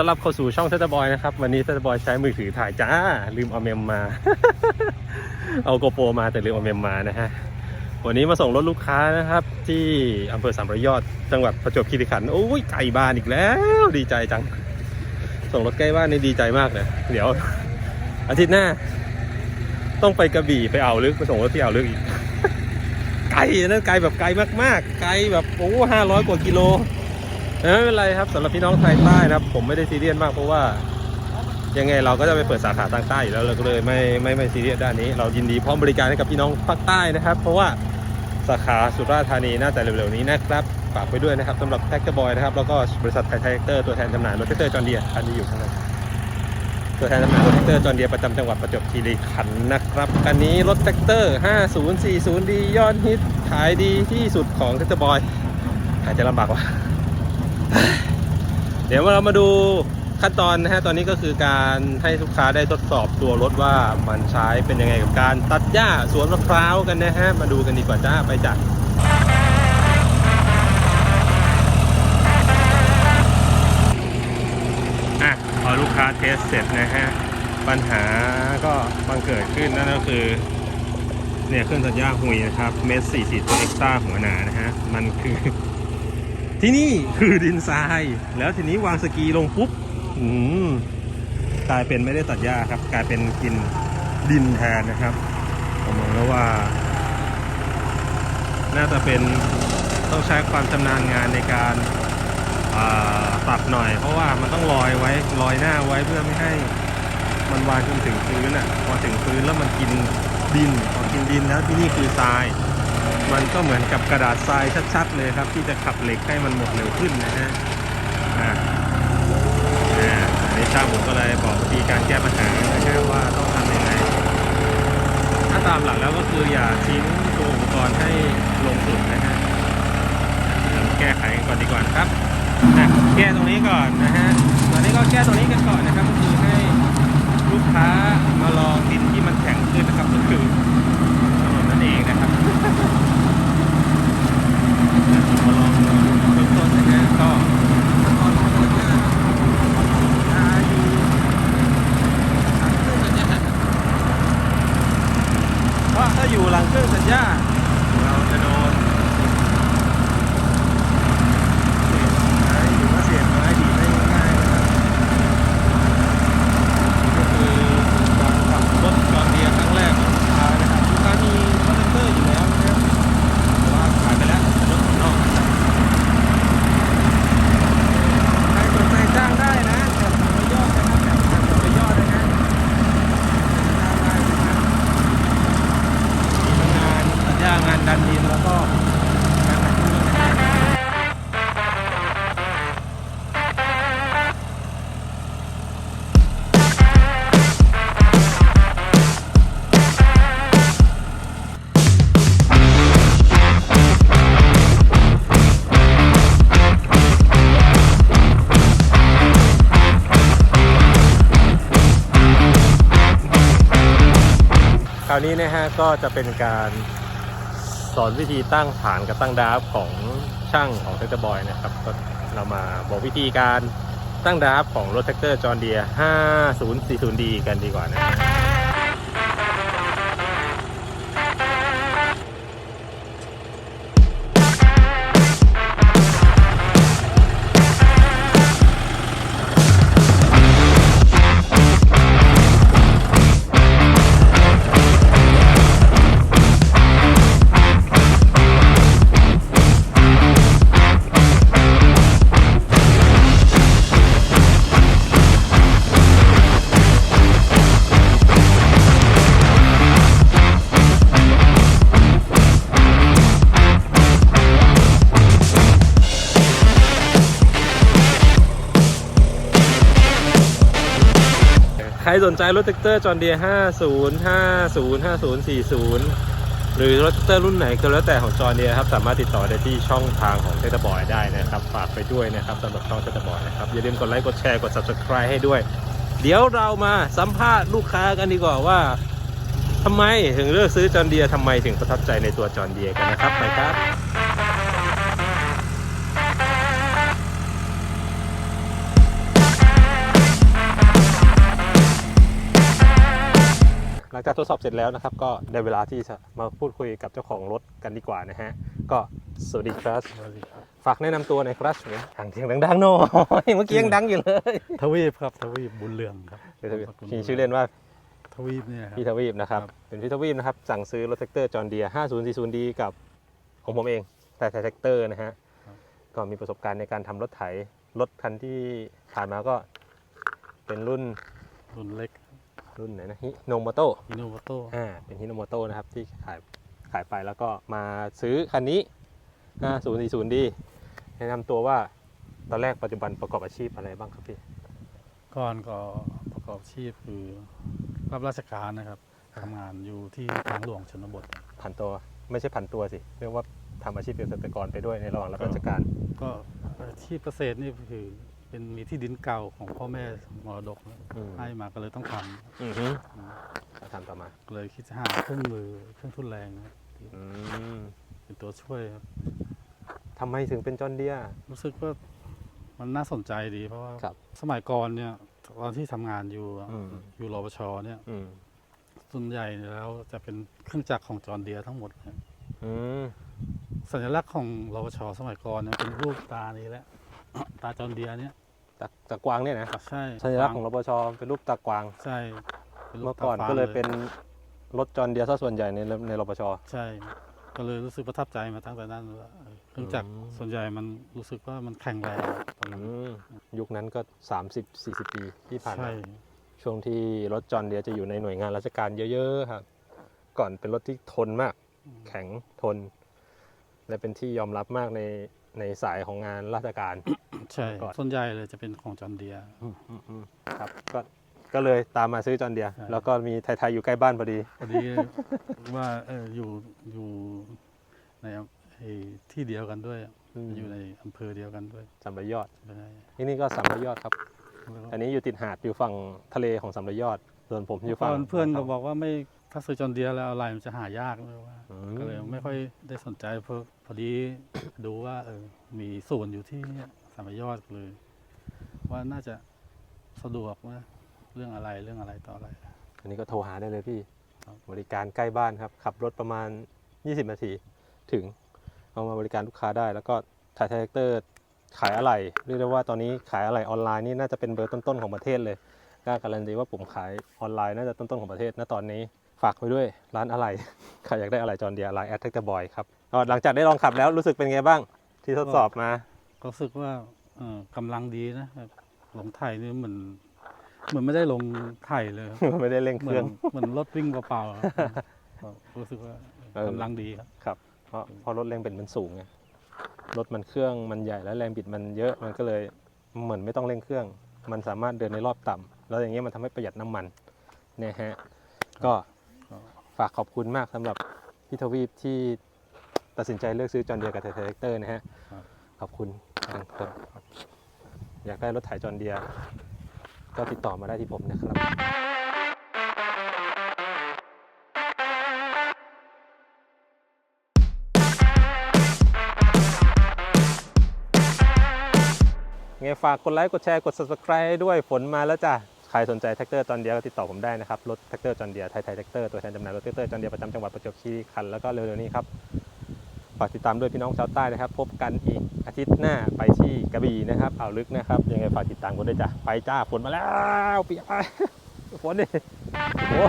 ต้อนรับเข้าสู่ช่องเซตบอยนะครับ วันนี้เซตบอยใช้มือถือถ่ายจ้า ลืมเอาเมมมา เอาโกโปรมาแต่ลืมเอาเมมมานะฮะ วันนี้มาส่งรถลูกค้านะครับ ที่อำเภอสามร้อยอดจังหวัดประจวบคีรีขันธ์โอ้ยไก่บ้านอีกแล้ว ดีใจจัง ส่งรถใกล้บ้านนี่ดีใจมากเลยเดี๋ยว อาทิตย์หน้า ต้องไปกระบี่ไปอ่าวลึกไปส่งรถที่อ่าวลึกอีกไกลนะไกลแบบไกลมากๆ ไกลแบบโอ้ห้าร้อยกว่ากิโล ไม่เป็นไรครับสำหรับพี่น้องไทยใต้นะครับ ผมไม่ได้ซีเรียสมากเพราะว่า ยังไงเราก็จะไปเปิดสาขาทางใต้อยู่แล้วเราก็เลยไม่ไม่ไม่ซีเรียสด้านนี้ เรายินดีพร้อมบริการให้กับพี่น้องภาคใต้นะครับ เพราะว่าสาขาสุราษฎร์ธานีน่าจะเร็วๆนี้นะครับฝากไปด้วยนะครับสำหรับแท็กเตอร์บอยนะครับแล้วก็บริษัทไทยแท็กเตอร์ตัวแทนจำหน่ายรถแท็กเตอร์จอห์นเดียร์คันนี้อยู่ข้างในตัวแทนจำหน่ายรถแท็กเตอร์จอห์นเดียประจำจังหวัดประจวบคีรีขันธ์นะครับคันนี้รถแท็กเตอร์ 5040 ดียอดฮิตขายดีที่สุดของแท็กเตอร์บอยหายใจลำบากว่ะ เดี๋ยวเรามาดูขั้นตอนนะฮะ ตอนนี้ก็คือการให้ลูกค้าได้ทดสอบตัวรถว่ามันใช้เป็นยังไงกับการตัดหญ้าสวนมะพร้าวกันนะฮะ มาดูกันดีกว่าจ้าไปจ้ะอะพอลูกค้าเทสเสร็จนะฮะ ปัญหาก็บังเกิดขึ้นนั่นก็คือเนี่ยเครื่องตัดหญ้าหุยนะครับเมสสี่สี่ตัวเอ็กซ์ต้าหัวหนานะฮะ มันคือ ที่นี่คือดินทราย แล้วทีนี้วางสกีลงปุ๊บอืมกลายเป็นไม่ได้ตัดหญ้าครับ กลายเป็นกินดินแทนนะครับ ผมมองแล้วว่า น่าจะเป็นต้องใช้ความชำนาญงานในการาตัดหน่อย เพราะว่ามันต้องลอยไว้ลอยหน้าไว้เพื่อไม่ให้มันวางจนถึงพื้นอะพอถึงพื้นแล้วมันกินดินพอกินดินแล้วที่นี่คือทราย มันก็เหมือนกับกระดาษทรายชัดๆเลยครับ ที่จะขับเหล็กให้มันหมดเร็วขึ้นนะฮะอ่านนี้ช่างผมก็เลยบอกวิธีการแก้ปัญหานะครับว่าต้องทำยังไงถ้าตามหลักแล้วก็คืออย่าทิ้งตัวอุปกรณ์ให้ลงสุดนะฮะเดี๋ยวมาแก้ไขกันก่อนดีกว่านะครับแก้ตรงนี้ก่อนนะฮะตอนนี้ก็แก้ตรงนี้กันก่อนนะครับก็คือให้ลูกค้ามาลองดินที่มันแข็งขึ้นนะครับก็คือถนนนั่นเองนะครับ มาลองดูเบื้องต้นนะฮะก็ขั้นตอนของมันเนี่ยอายุหลังเครื่องสัญญาเพราะ ถ้าอยู่หลังเครื่องสัญญา เราจะโดนาวนี้นะฮะก็จะเป็นการสอนวิธีตั้งฐานกับตั้งดาฟของช่างของเทคเตอร์บอยนะครับก็เรามาบอกวิธีการตั้งดาฟของรถแท็กเตอร์จอร์เดีย 5040D กันดีกว่านะครับ รสนใจรถแท็กเตอร์จอห์นเดียร์50 50 50 40หรือรถแท็กเตอร์รุ่นไหนก็แล้วแต่ของจอห์นเดียครับสามารถติดต่อได้ที่ช่องทางของเทตบอยได้นะครับฝากไปด้วยนะครับสำหรับช่องเทตบอยนะครับอย่าลืมกดไลค์กดแชร์กด subscribe ให้ด้วย เดี๋ยวเรามาสัมภาษณ์ลูกค้ากันดีกว่าว่าทำไมถึงเลือกซื้อจอห์นเดียทำไมถึงประทับใจในตัวจอห์นเดียกันนะครับไปครับ ลังจากทดสอบเสร็จแล้วนะครับ ก็ได้เวลาที่จะมาพูดคุยกับเจ้าของรถกันดีกว่านะฮะ ก็สวัสดีครับสวัสดีครับ ฝากแนะนำตัวหน่อยครับทางเสียงดังๆหน่อยเมื่อกี้ยังดังอยู่เลยทวีปครับทวีปบุญเรืองครับมีชื่อเล่นว่าทวีปเนี่ยครับพี่ทวีปนะครับครับเป็นพี่ทวีปนะครับสั่งซื้อรถแท็กเตอร์จอห์นเดีย 5040D กับของผมเองแต่แท็กเตอร์นะฮะก็มีประสบการณ์ในการทำรถไถรถคันที่ผ่านมาก็เป็นรุ่นรุ่นเล็ก รุ่นไหนนะฮิโนโมโตอินโนวโตอ่าเป็นฮิโนโมโตนะครับที่ขายขายไปแล้วก็มาซื้อคันนี้ 5040D แนะนำตัวว่าตอนแรกปัจจุบันประกอบอาชีพอะไรบ้างครับพี่ก่อนก็ประกอบอาชีพคือรับราชการนะครับอ่าทำงานอยู่ที่ทางหลวงชนบทผันตัวไม่ใช่ผันตัวสิเรียกว่าทำอาชีพเกษตรกรไปด้วยในระหว่างรับราชการ ก็อาชีพเกษตรนี่คือ เป็นมีที่ดินเก่าของพ่อแม่มรดกอืมให้มาก็เลยต้องทอือฮึำอืมทำต่อมาก็เลยคิดจะหาเครื่องมือเครื่องทุนแรงนะครับที่อืมเป็นตัวช่วยครับทำไมถึงเป็นจอห์นเดียรู้สึกว่ามันน่าสนใจดี เพราะว่าครับสมัยก่อนเนี่ยตอนที่ทำงานอยู่อืม อยู่รปชเนี่ยอืมส่วนใหญ่แล้วจะเป็นเครื่องจักรของจอร์นเดียทั้งหมดนะอืมสัญลักษณ์ของรปชสมัยก่อนเนี่ยเป็นรูปตานี้แหละ ตาจอร์นเดียเนี่ยตาตากวางเนี่ยนะใช่สัญลักษณ์ของรปชเป็นรูปตากวาง ใช่ป็รูปเมื่อก่อนตาฟ้าก็เลยเป็นรถจอห์นเดียซะส่วนใหญ่ในในรปชใช่ ก็เลยรู้สึกประทับใจมาตั้งแต่นั้นว่าเออเครื่องจักรอืมส่วนใหญ่มันรู้สึกว่ามันแข็งแรงตอนนั้นอืมยุคนั้นก็ 30-40 ปีที่ผ่านมาใช่ช่วงที่รถจอห์นเดียจะอยู่ในหน่วยงานราชการเยอะๆครับ ก่อนเป็นรถที่ทนมาก แข็งทน และเป็นที่ยอมรับมากใน ในสายของงานราชการ ใช่ก่อน ส่วนใหญ่เลยจะเป็นของจอร์นเดียครับก็ก็เลยตามมาซื้อจอห์นเดีย ใช่ แล้วก็มีไทยๆอยู่ใกล้บ้านพอดี พอดี ว่าเอออยู่อยู่ในไอ้ที่เดียวกันด้วยอืม อยู่ในอำเภอเดียวกันด้วยสามร้อยยอดไม่ได้ที่นี่ก็สามร้อยยอดครับ แล้วก็อันนี้อยู่ติดหาดอยู่ฝั่งทะเลของสามร้อยยอดส่วนผมอยู่ฝั่งก่อนเพื่อนก็บอกว่าไม่ ถ้าซื้อจอร์นเดียแล้วอะไรมันจะหายากเลยว่าอืก็เลยไม่ค่อยได้สนใจเพราะพอดีดูว่าเออมีศูนย์อยู่ที่เนี่ยสามยอดเลย ว่าน่าจะสะดวกว่าเรื่องอะไรเรื่องอะไรต่ออะไร อันนี้ก็โทรหาได้เลยพี่ครับบริการใกล้บ้านครับ ขับรถประมาณ 20 นาที ถึงเอามาบริการลูกค้าได้ แล้วก็ถ่ายแท็กเตอร์ขายอะไหล่เรียกได้ว่าตอนนี้ขายอะไหล่ออนไลน์นี่น่าจะเป็นเบอร์ต้นๆของประเทศเลยกล้าการันตีว่าผมขายออนไลน์น่าจะต้นๆของประเทศณตอนนี้ ฝากไว้ด้วยร้านอะไหล่ใครอยากได้อะไหล่จอนเดียไลน์แอดแท็กเตอร์บอยครับก็หลังจากได้ลองขับแล้วรู้สึกเป็นไงบ้าง ที่ทดสอบมาก็รู้สึกว่าเออกำลังดีนะครับลงไถนี่เหมือนเหมือนไม่ได้ลงไถเลยครับไม่ได้เร่งเหเคมือรื่อนงเหมือนรถวิ่งเปล่าๆครับก็รู้สึกว่าเออกำลังดีครับครับ เพราะเพราะรถแรงบิดมันสูงไงรถมันเครื่องมันใหญ่แล้วแรงบิดมันเยอะมันก็เลยเหมือนไม่ต้องเร่งเครื่อง มันสามารถเดินในรอบต่ำแล้วอย่างเงี้ยมันทำให้ประหยัดน้ำมันนะฮะก็ก็ ฝากขอบคุณมากสำหรับพี่ทวีปที่ตัดสินใจเลือกซื้อจอห์นเดียกับไทเทเตอร์นะฮะครับขอบคุณครับอยากได้รถไถจอห์นเดียก็ติดต่อมาได้ที่ผมนะครับไงฝากกดไลค์กดแชร์กด subscribe ให้ด้วยฝนมาแล้วจ้ะ ใครสนใจแท็กเตอร์จอนเดียก็ติดต่อผมได้นะครับ รถแท็กเตอร์จอนเดียไทยไทยแท็กเตอร์ตัวแทนจำหน่ายรถแท็กเตอร์จอนเดียประจำจังหวัดประจวบคีรีขันธ์แล้วก็เร็วๆนี้ครับฝากติดตามด้วยพี่น้องชาวใต้นะครับ พบกันอีกอาทิตย์หน้าไปที่กระบี่นะครับอ่าวลึกนะครับ ยังไงฝากติดตามกันด้วยจ้ะไปจ้าฝนมาแล้วเปียกไปฝนดิโอ้